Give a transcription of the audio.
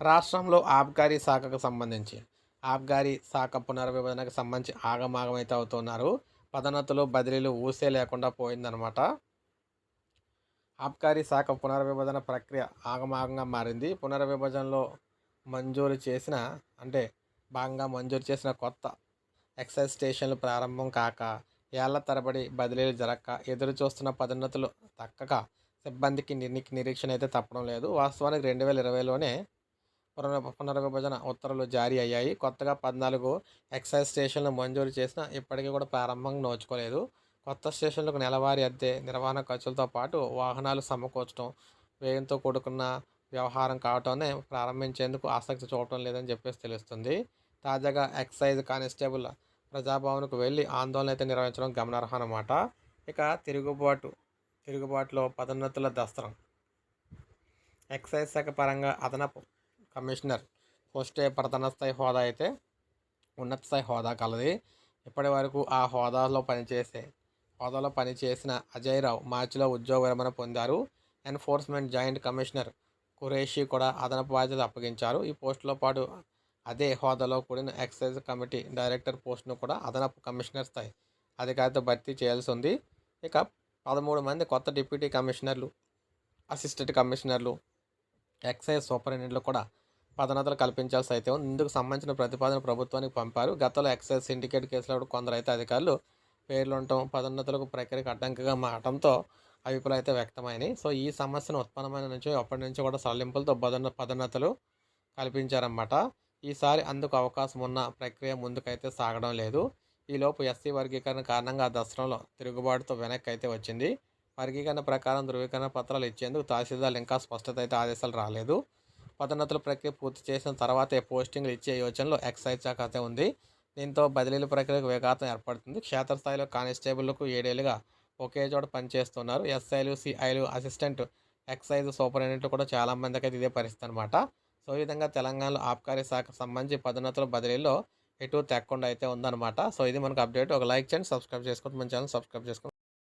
రాష్ట్రంలో ఆబ్కారీ శాఖకు సంబంధించి ఆబ్కారీ శాఖ పునర్విభజనకు సంబంధించి ఆగమాగమైతే అవుతున్నారు. పదోన్నతులు బదిలీలు ఊసే లేకుండా పోయిందనమాట ఆబ్కారీ శాఖ పునర్విభజన ప్రక్రియ ఆగమాగంగా మారింది. పునర్విభజనలో మంజూరు చేసిన అంటే భాగంగా మంజూరు చేసిన కొత్త ఎక్సైజ్ స్టేషన్లు ప్రారంభం కాక ఏళ్ళ తరబడి బదిలీలు జరగక ఎదురు చూస్తున్న పదోన్నతులు తక్కక సిబ్బందికి నిరీక్షణ అయితే తప్పడం లేదు. వాస్తవానికి రెండు వేల ఇరవైలోనే పునర్విభజన ఉత్తర్వులు జారీ అయ్యాయి. కొత్తగా పద్నాలుగు ఎక్సైజ్ స్టేషన్లు మంజూరు చేసినా ఇప్పటికీ కూడా ప్రారంభం నోచుకోలేదు. కొత్త స్టేషన్లకు నెలవారీ అద్దె నిర్వహణ ఖర్చులతో పాటు వాహనాలు సమకూర్చడం వ్యయంతో కూడుకున్న వ్యవహారం కావటమే ప్రారంభించేందుకు ఆసక్తి చూపడం లేదని చెప్పేసి తెలుస్తుంది. తాజాగా ఎక్సైజ్ కానిస్టేబుల్ ప్రజాభవన్కు వెళ్ళి ఆందోళన అయితే నిర్వహించడం గమనార్హం అన్నమాట ఇక తిరుగుబాటు తిరుగుబాటులో పదోన్నతుల దస్త్రం ఎక్సైజ్ శాఖ పరంగా అదనపు కమిషనర్ పోస్టే ప్రధాన స్థాయి హోదా అయితే ఉన్నత స్థాయి హోదా కలది. ఇప్పటి వరకు ఆ హోదాలో పనిచేసే హోదాలో పనిచేసిన అజయ్ రావు మార్చిలో ఉద్యోగ విరమణ పొందారు. ఎన్ఫోర్స్మెంట్ జాయింట్ కమిషనర్ ఖురేషి కూడా అదనపు బాధ్యత అప్పగించారు. ఈ పోస్టులో పాటు అదే హోదాలో కూడిన ఎక్సైజ్ కమిటీ డైరెక్టర్ పోస్టును కూడా అదనపు కమిషనర్ స్థాయి అధికారితో భర్తీ చేయాల్సి ఉంది. ఇక పదమూడు మంది కొత్త డిప్యూటీ కమిషనర్లు అసిస్టెంట్ కమిషనర్లు ఎక్సైజ్ సూపరింటెండెంట్లు కూడా పదనతలు కల్పించాల్సి అయితే ఉంది. ఇందుకు సంబంధించిన ప్రతిపాదన ప్రభుత్వానికి పంపారు. గతంలో ఎక్సైజ్ సిండికేట్ కేసులో కూడా కొందరు అయితే అధికారులు పేర్లు ఉండటం పదోన్నతులకు ప్రక్రియకు అడ్డంకిగా మారడంతో అభిప్రాయం అయితే వ్యక్తమైనవి సో ఈ సమస్యను ఉత్పన్నమైన నుంచి అప్పటి నుంచి కూడా సడలింపులతో పదోన్న పదోన్నతులు కల్పించారన్నమాట. ఈసారి అందుకు అవకాశం ఉన్న ప్రక్రియ ముందుకైతే సాగడం లేదు. ఈలోపు ఎస్సీ వర్గీకరణ కారణంగా ఆ దసరంలో తిరుగుబాటుతో వెనక్కి అయితే వచ్చింది. వర్గీకరణ ప్రకారం ధృవీకరణ పత్రాలు ఇచ్చేందుకు తహసీల్దార్లు ఇంకా స్పష్టత అయితే ఆదేశాలు రాలేదు. పదోన్నతుల ప్రక్రియ పూర్తి చేసిన తర్వాతే పోస్టింగ్లు ఇచ్చే యోచనలో ఎక్సైజ్ శాఖ అయితే ఉంది. దీంతో బదిలీల ప్రక్రియకు వేగాతం ఏర్పడుతుంది. క్షేత్రస్థాయిలో కానిస్టేబుల్లకు ఏడేళ్ళుగా ఒకే చోట పనిచేస్తున్నారు. ఎస్ఐలు సిఐలు అసిస్టెంట్ ఎక్సైజ్ సూపరింటెండెంట్లు కూడా చాలామందికి అయితే ఇదే పరిస్థితి అనమాట సో ఈ విధంగా తెలంగాణలో ఆబ్కారీ శాఖకు సంబంధించి పదోన్నతుల బదిలీలో ఎటు తెక్కకుండా అయితే ఉందన్నమాట. సో ఇది మనకు అప్డేట్. ఒక లైక్ చేయండి సబ్స్క్రైబ్ చేసుకోండి మన ఛానల్ సబ్స్క్రైబ్ చేసుకోండి.